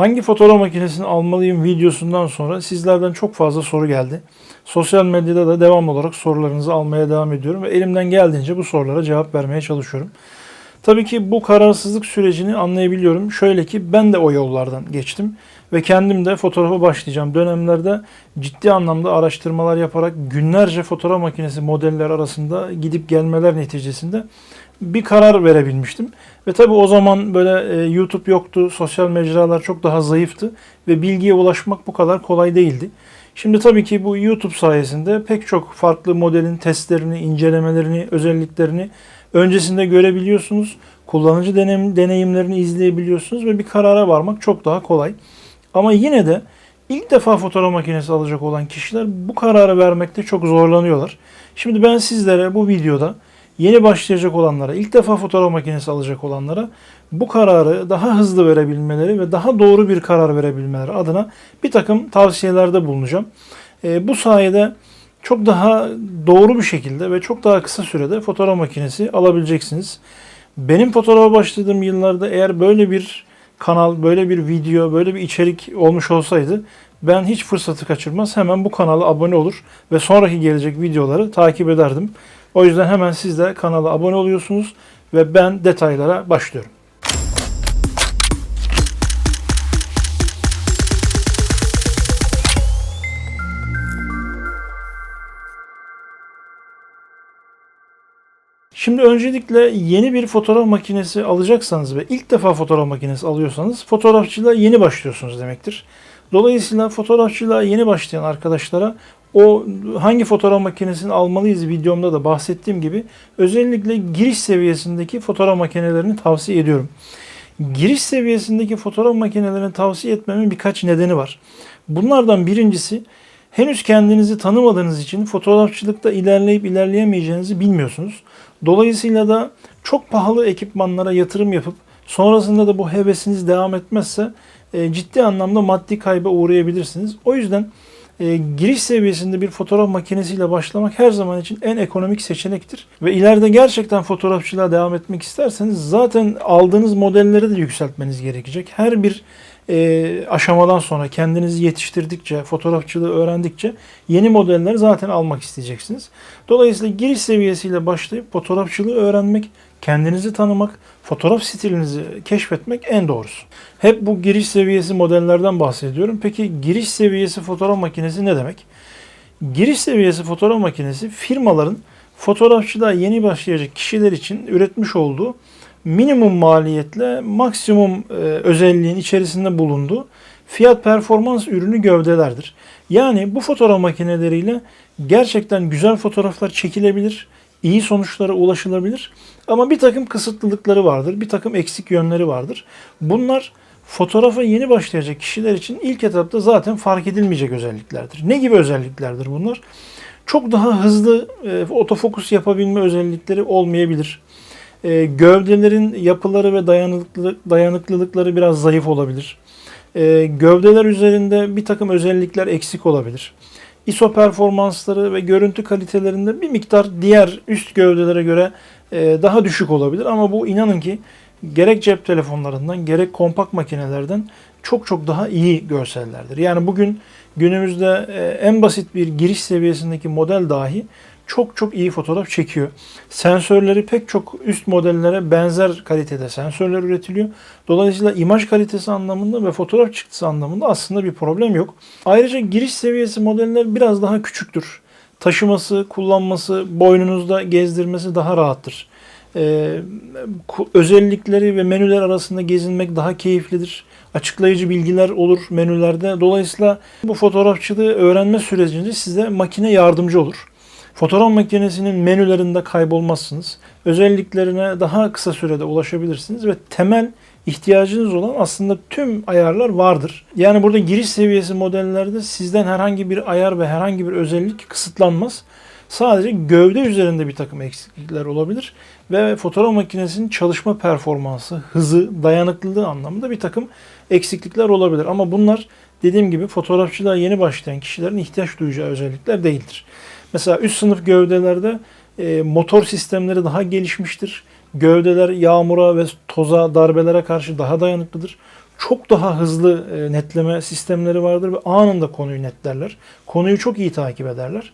Hangi fotoğraf makinesini almalıyım videosundan sonra sizlerden çok fazla soru geldi. Sosyal medyada da devamlı olarak sorularınızı almaya devam ediyorum ve elimden geldiğince bu sorulara cevap vermeye çalışıyorum. Tabii ki bu kararsızlık sürecini anlayabiliyorum. Şöyle ki ben de o yollardan geçtim ve kendim de fotoğrafa başlayacağım dönemlerde ciddi anlamda araştırmalar yaparak günlerce fotoğraf makinesi modeller arasında gidip gelmeler neticesinde bir karar verebilmiştim. Ve tabii o zaman böyle e, YouTube yoktu, sosyal mecralar çok daha zayıftı ve bilgiye ulaşmak bu kadar kolay değildi. Şimdi tabii ki bu YouTube sayesinde pek çok farklı modelin testlerini, incelemelerini, özelliklerini öncesinde görebiliyorsunuz. Kullanıcı deneyim, deneyimlerini izleyebiliyorsunuz ve bir karara varmak çok daha kolay. Ama yine de ilk defa fotoğraf makinesi alacak olan kişiler bu kararı vermekte çok zorlanıyorlar. Şimdi ben sizlere bu videoda yeni başlayacak olanlara, ilk defa fotoğraf makinesi alacak olanlara bu kararı daha hızlı verebilmeleri ve daha doğru bir karar verebilmeleri adına bir takım tavsiyelerde bulunacağım. E, bu sayede çok daha doğru bir şekilde ve çok daha kısa sürede fotoğraf makinesi alabileceksiniz. Benim fotoğrafa başladığım yıllarda eğer böyle bir kanal, böyle bir video, böyle bir içerik olmuş olsaydı ben hiç fırsatı kaçırmaz hemen bu kanala abone olur ve sonraki gelecek videoları takip ederdim. O yüzden hemen siz de kanala abone oluyorsunuz ve ben detaylara başlıyorum. Şimdi öncelikle yeni bir fotoğraf makinesi alacaksanız ve ilk defa fotoğraf makinesi alıyorsanız fotoğrafçılığa yeni başlıyorsunuz demektir. Dolayısıyla fotoğrafçılığa yeni başlayan arkadaşlara o hangi fotoğraf makinesini almalıyız videomda da bahsettiğim gibi özellikle giriş seviyesindeki fotoğraf makinelerini tavsiye ediyorum. Giriş seviyesindeki fotoğraf makinelerini tavsiye etmemin birkaç nedeni var. Bunlardan birincisi henüz kendinizi tanımadığınız için fotoğrafçılıkta ilerleyip ilerleyemeyeceğinizi bilmiyorsunuz. Dolayısıyla da çok pahalı ekipmanlara yatırım yapıp sonrasında da bu hevesiniz devam etmezse e, ciddi anlamda maddi kayba uğrayabilirsiniz. O yüzden e, giriş seviyesinde bir fotoğraf makinesiyle başlamak her zaman için en ekonomik seçenektir. Ve ileride gerçekten fotoğrafçılığa devam etmek isterseniz zaten aldığınız modelleri de yükseltmeniz gerekecek. Her bir e, aşamadan sonra kendinizi yetiştirdikçe, fotoğrafçılığı öğrendikçe yeni modeller zaten almak isteyeceksiniz. Dolayısıyla giriş seviyesiyle başlayıp fotoğrafçılığı öğrenmek, kendinizi tanımak, fotoğraf stilinizi keşfetmek en doğrusu. Hep bu giriş seviyesi modellerden bahsediyorum. Peki giriş seviyesi fotoğraf makinesi ne demek? Giriş seviyesi fotoğraf makinesi firmaların fotoğrafçılığa yeni başlayacak kişiler için üretmiş olduğu minimum maliyetle maksimum e, özelliğin içerisinde bulunduğu fiyat performans ürünü gövdelerdir. Yani bu fotoğraf makineleriyle gerçekten güzel fotoğraflar çekilebilir, iyi sonuçlara ulaşılabilir ama bir takım kısıtlılıkları vardır, bir takım eksik yönleri vardır. Bunlar fotoğrafa yeni başlayacak kişiler için ilk etapta zaten fark edilmeyecek özelliklerdir. Ne gibi özelliklerdir bunlar? Çok daha hızlı e, otofokus yapabilme özellikleri olmayabilir. E, gövdelerin yapıları ve dayanıklı, dayanıklılıkları biraz zayıf olabilir. E, gövdeler üzerinde bir takım özellikler eksik olabilir. ISO performansları ve görüntü kalitelerinde bir miktar diğer üst gövdelere göre e, daha düşük olabilir. Ama bu inanın ki gerek cep telefonlarından gerek kompakt makinelerden çok çok daha iyi görsellerdir. Yani bugün günümüzde e, en basit bir giriş seviyesindeki model dahi çok çok iyi fotoğraf çekiyor. Sensörleri pek çok üst modellere benzer kalitede sensörler üretiliyor. Dolayısıyla imaj kalitesi anlamında ve fotoğraf çıktısı anlamında aslında bir problem yok. Ayrıca giriş seviyesi modeller biraz daha küçüktür. Taşıması, kullanması, boynunuzda gezdirmesi daha rahattır. Ee, özellikleri ve menüler arasında gezinmek daha keyiflidir. Açıklayıcı bilgiler olur menülerde. Dolayısıyla bu fotoğrafçılığı öğrenme sürecinde size makine yardımcı olur. Fotoğraf makinesinin menülerinde kaybolmazsınız. Özelliklerine daha kısa sürede ulaşabilirsiniz ve temel ihtiyacınız olan aslında tüm ayarlar vardır. Yani burada giriş seviyesi modellerde sizden herhangi bir ayar ve herhangi bir özellik kısıtlanmaz. Sadece gövde üzerinde bir takım eksiklikler olabilir ve fotoğraf makinesinin çalışma performansı, hızı, dayanıklılığı anlamında bir takım eksiklikler olabilir. Ama bunlar dediğim gibi fotoğrafçılığa yeni başlayan kişilerin ihtiyaç duyacağı özellikler değildir. Mesela üst sınıf gövdelerde e, motor sistemleri daha gelişmiştir. Gövdeler yağmura ve toza, darbelere karşı daha dayanıklıdır. çok daha hızlı e, netleme sistemleri vardır ve anında konuyu netlerler. Konuyu çok iyi takip ederler.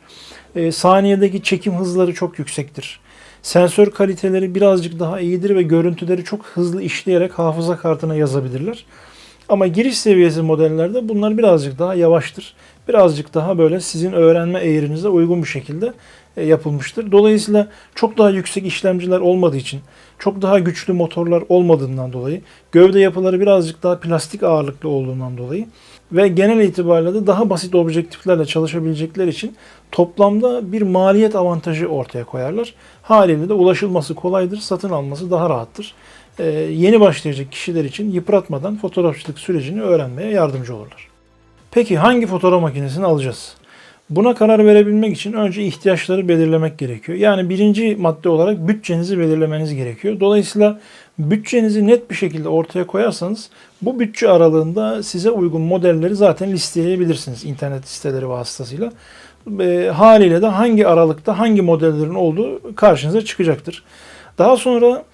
E, saniyedeki çekim hızları çok yüksektir. Sensör kaliteleri birazcık daha iyidir ve görüntüleri çok hızlı işleyerek hafıza kartına yazabilirler. Ama giriş seviyesi modellerde bunlar birazcık daha yavaştır. Birazcık daha böyle sizin öğrenme eğrinize uygun bir şekilde e, yapılmıştır. Dolayısıyla çok daha yüksek işlemciler olmadığı için, çok daha güçlü motorlar olmadığından dolayı, gövde yapıları birazcık daha plastik ağırlıklı olduğundan dolayı ve genel itibariyle de daha basit objektiflerle çalışabilecekleri için toplamda bir maliyet avantajı ortaya koyarlar. Haliyle de ulaşılması kolaydır, satın alması daha rahattır. Ee, yeni başlayacak kişiler için yıpratmadan fotoğrafçılık sürecini öğrenmeye yardımcı olurlar. Peki hangi fotoğraf makinesini alacağız? Buna karar verebilmek için önce ihtiyaçları belirlemek gerekiyor. Yani birinci madde olarak bütçenizi belirlemeniz gerekiyor. Dolayısıyla bütçenizi net bir şekilde ortaya koyarsanız bu bütçe aralığında size uygun modelleri zaten listeleyebilirsiniz internet siteleri vasıtasıyla. E, haliyle de hangi aralıkta hangi modellerin olduğu karşınıza çıkacaktır. Daha sonra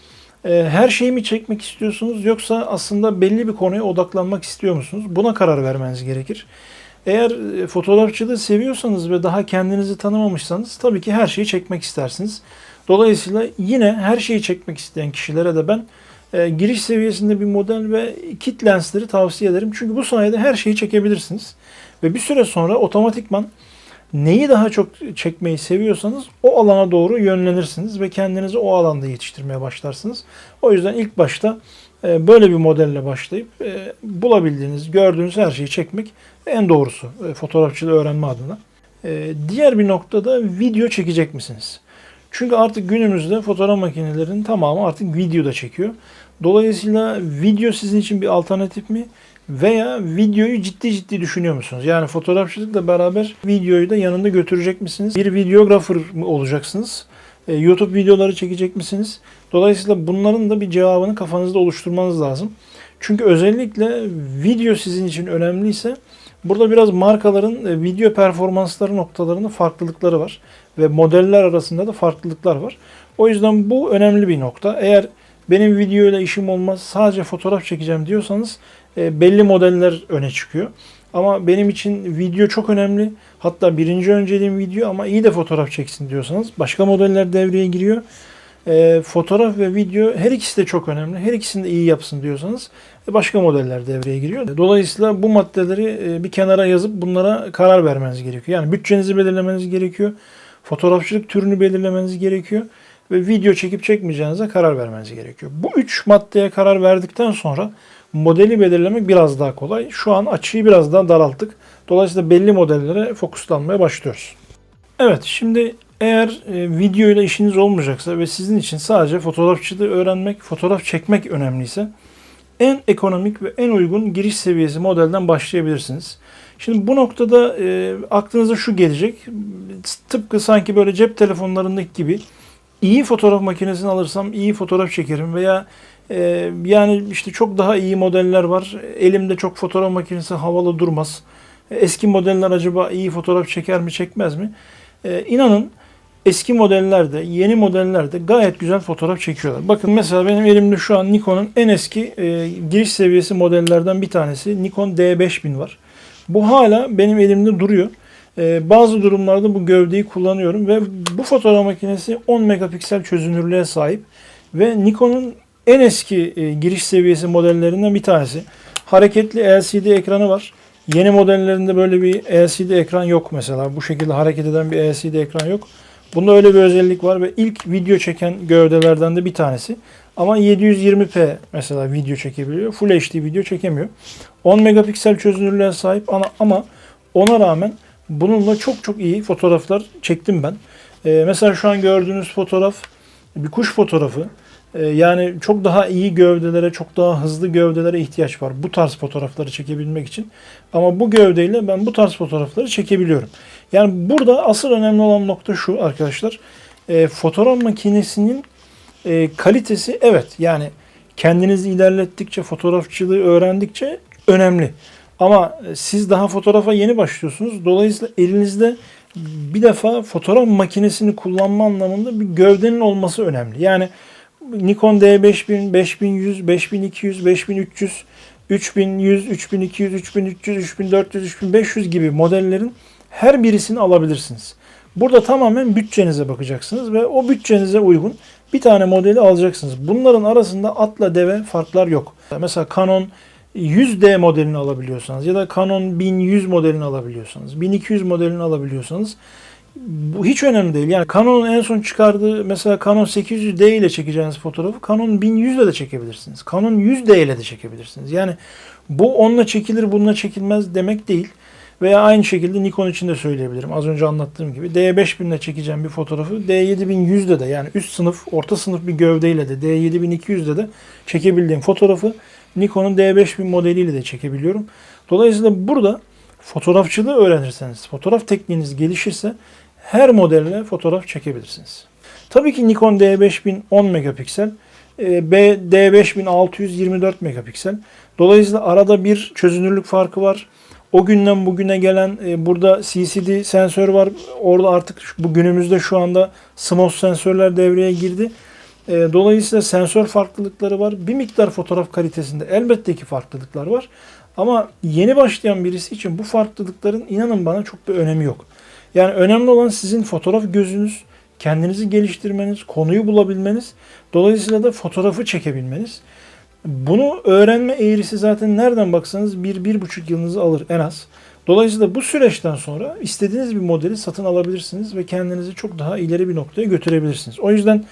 her şeyi mi çekmek istiyorsunuz yoksa aslında belli bir konuya odaklanmak istiyor musunuz? Buna karar vermeniz gerekir. Eğer e, fotoğrafçılığı seviyorsanız ve daha kendinizi tanımamışsanız tabii ki her şeyi çekmek istersiniz. Dolayısıyla yine her şeyi çekmek isteyen kişilere de ben e, giriş seviyesinde bir model ve kit lensleri tavsiye ederim. Çünkü bu sayede her şeyi çekebilirsiniz. Ve bir süre sonra otomatikman neyi daha çok çekmeyi seviyorsanız o alana doğru yönlenirsiniz ve kendinizi o alanda yetiştirmeye başlarsınız. O yüzden ilk başta e, böyle bir modelle başlayıp e, bulabildiğiniz, gördüğünüz her şeyi çekmek en doğrusu e, fotoğrafçılığı öğrenme adına. Diğer bir noktada video çekecek misiniz? Çünkü artık günümüzde fotoğraf makinelerinin tamamı artık video da çekiyor. Dolayısıyla video sizin için bir alternatif mi? Veya videoyu ciddi ciddi düşünüyor musunuz? Yani fotoğrafçılıkla beraber videoyu da yanında götürecek misiniz? Bir videografer mı olacaksınız? YouTube videoları çekecek misiniz? Dolayısıyla bunların da bir cevabını kafanızda oluşturmanız lazım. Çünkü özellikle video sizin için önemliyse burada biraz markaların e, video performansları noktalarında farklılıkları var. Ve modeller arasında da farklılıklar var. O yüzden bu önemli bir nokta. Eğer benim video ile işim olmaz sadece fotoğraf çekeceğim diyorsanız e, belli modeller öne çıkıyor. Ama benim için video çok önemli. Hatta birinci önceliğim video ama iyi de fotoğraf çeksin diyorsanız başka modeller devreye giriyor e, fotoğraf ve video her ikisi de çok önemli. Her ikisini de iyi yapsın diyorsanız e, başka modeller devreye giriyor. Dolayısıyla bu maddeleri e, bir kenara yazıp bunlara karar vermeniz gerekiyor. Yani bütçenizi belirlemeniz gerekiyor. Fotoğrafçılık türünü belirlemeniz gerekiyor. Ve video çekip çekmeyeceğinize karar vermeniz gerekiyor. Bu üç maddeye karar verdikten sonra modeli belirlemek biraz daha kolay. Şu an açıyı biraz daha daralttık. Dolayısıyla belli modellere fokuslanmaya başlıyoruz. Evet şimdi eğer e, video ile işiniz olmayacaksa ve sizin için sadece fotoğrafçılığı öğrenmek, fotoğraf çekmek önemliyse en ekonomik ve en uygun giriş seviyesi modelden başlayabilirsiniz. Şimdi bu noktada e, aklınıza şu gelecek. Tıpkı sanki böyle cep telefonlarındaki gibi iyi fotoğraf makinesini alırsam iyi fotoğraf çekerim veya e, yani işte çok daha iyi modeller var. Elimde çok fotoğraf makinesi havalı durmaz. Eski modeller acaba iyi fotoğraf çeker mi çekmez mi? E, inanın eski modellerde, yeni modellerde gayet güzel fotoğraf çekiyorlar. Bakın mesela benim elimde şu an Nikon'un en eski e, giriş seviyesi modellerden bir tanesi. Nikon D5000 var. Bu hala benim elimde duruyor. E, bazı durumlarda bu gövdeyi kullanıyorum ve bu fotoğraf makinesi 10 megapiksel çözünürlüğe sahip ve Nikon'un en eski e, giriş seviyesi modellerinden bir tanesi. Hareketli LCD ekranı var. Yeni modellerinde böyle bir LCD ekran yok mesela. Bu şekilde hareket eden bir LCD ekran yok. Bunda öyle bir özellik var ve ilk video çeken gövdelerden de bir tanesi. Ama 720p mesela video çekebiliyor. Full HD video çekemiyor. 10 megapiksel çözünürlüğe sahip ama ona rağmen bununla çok çok iyi fotoğraflar çektim ben. Ee, mesela şu an gördüğünüz fotoğraf bir kuş fotoğrafı. Ee, yani çok daha iyi gövdelere, çok daha hızlı gövdelere ihtiyaç var bu tarz fotoğrafları çekebilmek için. Ama bu gövdeyle ben bu tarz fotoğrafları çekebiliyorum. Yani burada asıl önemli olan nokta şu arkadaşlar. E, fotoğraf makinesinin e, kalitesi evet yani kendinizi ilerlettikçe, fotoğrafçılığı öğrendikçe önemli. Ama siz daha fotoğrafa yeni başlıyorsunuz. Dolayısıyla elinizde bir defa fotoğraf makinesini kullanma anlamında bir gövdenin olması önemli. Yani Nikon D5000, 5100, 5200, 5300, 3100, 3200, 3300, 3400, 3500 gibi modellerin her birisini alabilirsiniz. Burada tamamen bütçenize bakacaksınız ve o bütçenize uygun bir tane modeli alacaksınız. Bunların arasında atla deve farklar yok. Mesela Canon 100D modelini alabiliyorsanız ya da Canon 1100 modelini alabiliyorsanız, 1200 modelini alabiliyorsanız bu hiç önemli değil. Yani Canon'un en son çıkardığı mesela Canon 800D ile çekeceğiniz fotoğrafı Canon 1100 ile de çekebilirsiniz. Canon 100D ile de çekebilirsiniz. Yani bu onunla çekilir bununla çekilmez demek değil. Veya aynı şekilde Nikon için de söyleyebilirim. Az önce anlattığım gibi D5000 ile çekeceğim bir fotoğrafı D7100'de de yani üst sınıf, orta sınıf bir gövdeyle de D7200'de de çekebildiğim fotoğrafı Nikon'un D5000 modeliyle de çekebiliyorum. Dolayısıyla burada fotoğrafçılığı öğrenirseniz, fotoğraf tekniğiniz gelişirse her modelle fotoğraf çekebilirsiniz. Tabii ki Nikon D5000 10 megapiksel, e, B D5000 624 megapiksel. Dolayısıyla arada bir çözünürlük farkı var. O günden bugüne gelen e, burada CCD sensör var. Orada artık bu günümüzde şu anda CMOS sensörler devreye girdi. E, dolayısıyla sensör farklılıkları var. Bir miktar fotoğraf kalitesinde elbette ki farklılıklar var. Ama yeni başlayan birisi için bu farklılıkların inanın bana çok bir önemi yok. Yani önemli olan sizin fotoğraf gözünüz, kendinizi geliştirmeniz, konuyu bulabilmeniz, dolayısıyla da fotoğrafı çekebilmeniz. Bunu öğrenme eğrisi zaten nereden baksanız bir, bir buçuk yılınızı alır en az. Dolayısıyla bu süreçten sonra istediğiniz bir modeli satın alabilirsiniz ve kendinizi çok daha ileri bir noktaya götürebilirsiniz. O yüzden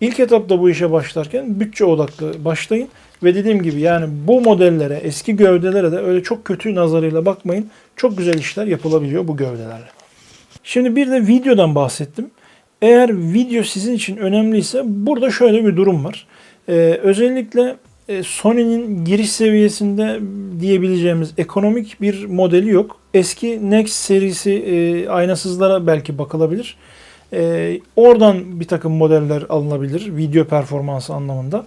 ilk etapta bu işe başlarken bütçe odaklı başlayın ve dediğim gibi yani bu modellere, eski gövdelere de öyle çok kötü nazarıyla bakmayın. Çok güzel işler yapılabiliyor bu gövdelerle. Şimdi bir de videodan bahsettim. Eğer video sizin için önemliyse burada şöyle bir durum var. Ee, özellikle e, Sony'nin giriş seviyesinde diyebileceğimiz ekonomik bir modeli yok. Eski Next serisi e, aynasızlara belki bakılabilir. E, oradan bir takım modeller alınabilir video performansı anlamında.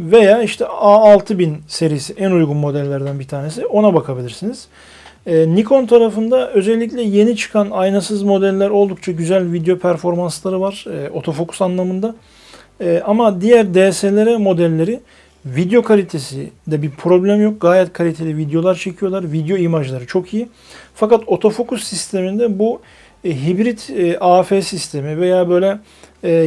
Veya işte A6000 serisi en uygun modellerden bir tanesi ona bakabilirsiniz. E, Nikon tarafında özellikle yeni çıkan aynasız modeller oldukça güzel video performansları var e, otofokus anlamında. E, ama diğer DSLR modelleri video kalitesi de bir problem yok. Gayet kaliteli videolar çekiyorlar. Video imajları çok iyi. Fakat otofokus sisteminde bu e, hibrit AF sistemi veya böyle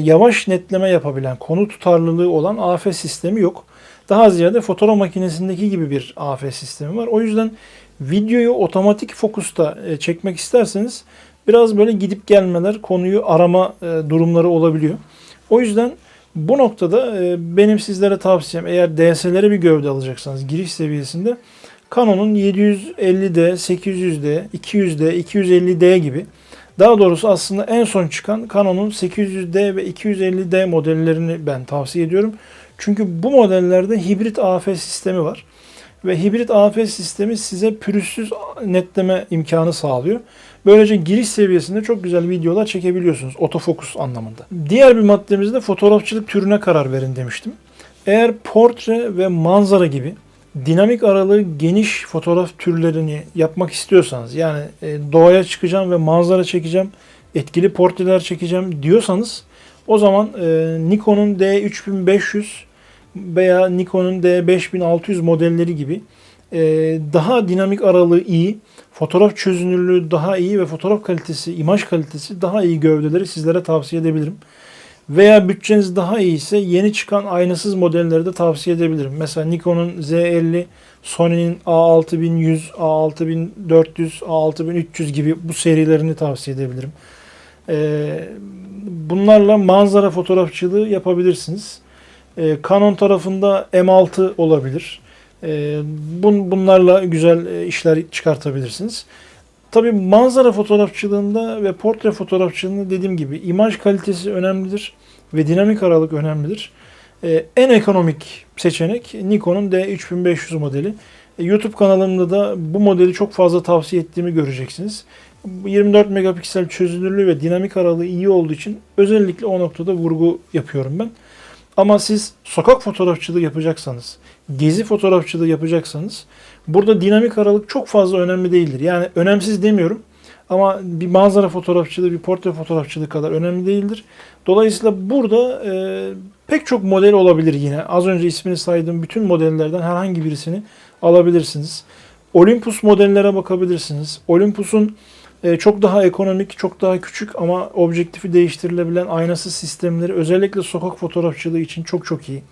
yavaş netleme yapabilen, konu tutarlılığı olan AF sistemi yok. Daha ziyade fotoğraf makinesindeki gibi bir AF sistemi var. O yüzden videoyu otomatik fokusta e, çekmek isterseniz biraz böyle gidip gelmeler, konuyu arama e, durumları olabiliyor. O yüzden bu noktada e, benim sizlere tavsiyem eğer DSLR'e bir gövde alacaksanız giriş seviyesinde Canon'un 750D, 800D, 200D, 250D gibi daha doğrusu aslında en son çıkan Canon'un 800D ve 250D modellerini ben tavsiye ediyorum. Çünkü bu modellerde hibrit AF sistemi var. Ve hibrit AF sistemi size pürüzsüz netleme imkanı sağlıyor. Böylece giriş seviyesinde çok güzel videolar çekebiliyorsunuz otofokus anlamında. Diğer bir maddemizde fotoğrafçılık türüne karar verin demiştim. Eğer portre ve manzara gibi dinamik aralığı geniş fotoğraf türlerini yapmak istiyorsanız yani e, doğaya çıkacağım ve manzara çekeceğim, etkili portreler çekeceğim diyorsanız o zaman e, Nikon'un D3500 veya Nikon'un D5600 modelleri gibi e, daha dinamik aralığı iyi, fotoğraf çözünürlüğü daha iyi ve fotoğraf kalitesi, imaj kalitesi daha iyi gövdeleri sizlere tavsiye edebilirim. Veya bütçeniz daha iyi ise yeni çıkan aynasız modelleri de tavsiye edebilirim. Mesela Nikon'un Z50, Sony'nin A6100, A6400, A6300 gibi bu serilerini tavsiye edebilirim. Ee, bunlarla manzara fotoğrafçılığı yapabilirsiniz. Ee, Canon tarafında M6 olabilir. Ee, bun, bunlarla güzel e, işler çıkartabilirsiniz. Tabii manzara fotoğrafçılığında ve portre fotoğrafçılığında dediğim gibi imaj kalitesi önemlidir ve dinamik aralık önemlidir. Ee, en ekonomik seçenek Nikon'un D3500 modeli. E, YouTube kanalımda da bu modeli çok fazla tavsiye ettiğimi göreceksiniz. 24 megapiksel çözünürlüğü ve dinamik aralığı iyi olduğu için özellikle o noktada vurgu yapıyorum ben. Ama siz sokak fotoğrafçılığı yapacaksanız, gezi fotoğrafçılığı yapacaksanız burada dinamik aralık çok fazla önemli değildir. Yani önemsiz demiyorum ama bir manzara fotoğrafçılığı, bir portre fotoğrafçılığı kadar önemli değildir. Dolayısıyla burada e, pek çok model olabilir yine. Az önce ismini saydığım bütün modellerden herhangi birisini alabilirsiniz. Olympus modellere bakabilirsiniz. Olympus'un çok daha ekonomik, çok daha küçük ama objektifi değiştirilebilen aynasız sistemleri özellikle sokak fotoğrafçılığı için çok çok iyi.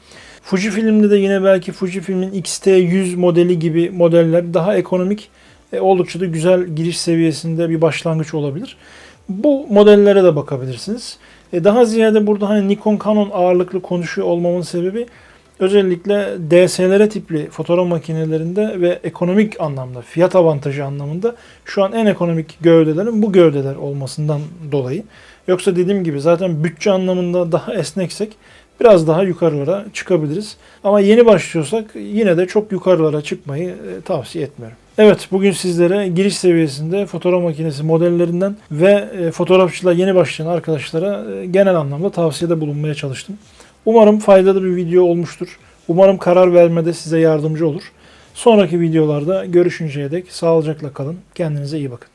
Fujifilm'de de yine belki Fujifilm'in X-T100 modeli gibi modeller daha ekonomik, e, oldukça da güzel giriş seviyesinde bir başlangıç olabilir. Bu modellere de bakabilirsiniz. E, daha ziyade burada hani Nikon Canon ağırlıklı konuşuyor olmamın sebebi özellikle DSLR tipli fotoğraf makinelerinde ve ekonomik anlamda, fiyat avantajı anlamında şu an en ekonomik gövdelerin bu gövdeler olmasından dolayı. Yoksa dediğim gibi zaten bütçe anlamında daha esneksek biraz daha yukarılara çıkabiliriz. Ama yeni başlıyorsak yine de çok yukarılara çıkmayı e, tavsiye etmiyorum. Evet bugün sizlere giriş seviyesinde fotoğraf makinesi modellerinden ve e, fotoğrafçılığa yeni başlayan arkadaşlara e, genel anlamda tavsiyede bulunmaya çalıştım. Umarım faydalı bir video olmuştur. Umarım karar vermede size yardımcı olur. Sonraki videolarda görüşünceye dek sağlıcakla kalın. Kendinize iyi bakın.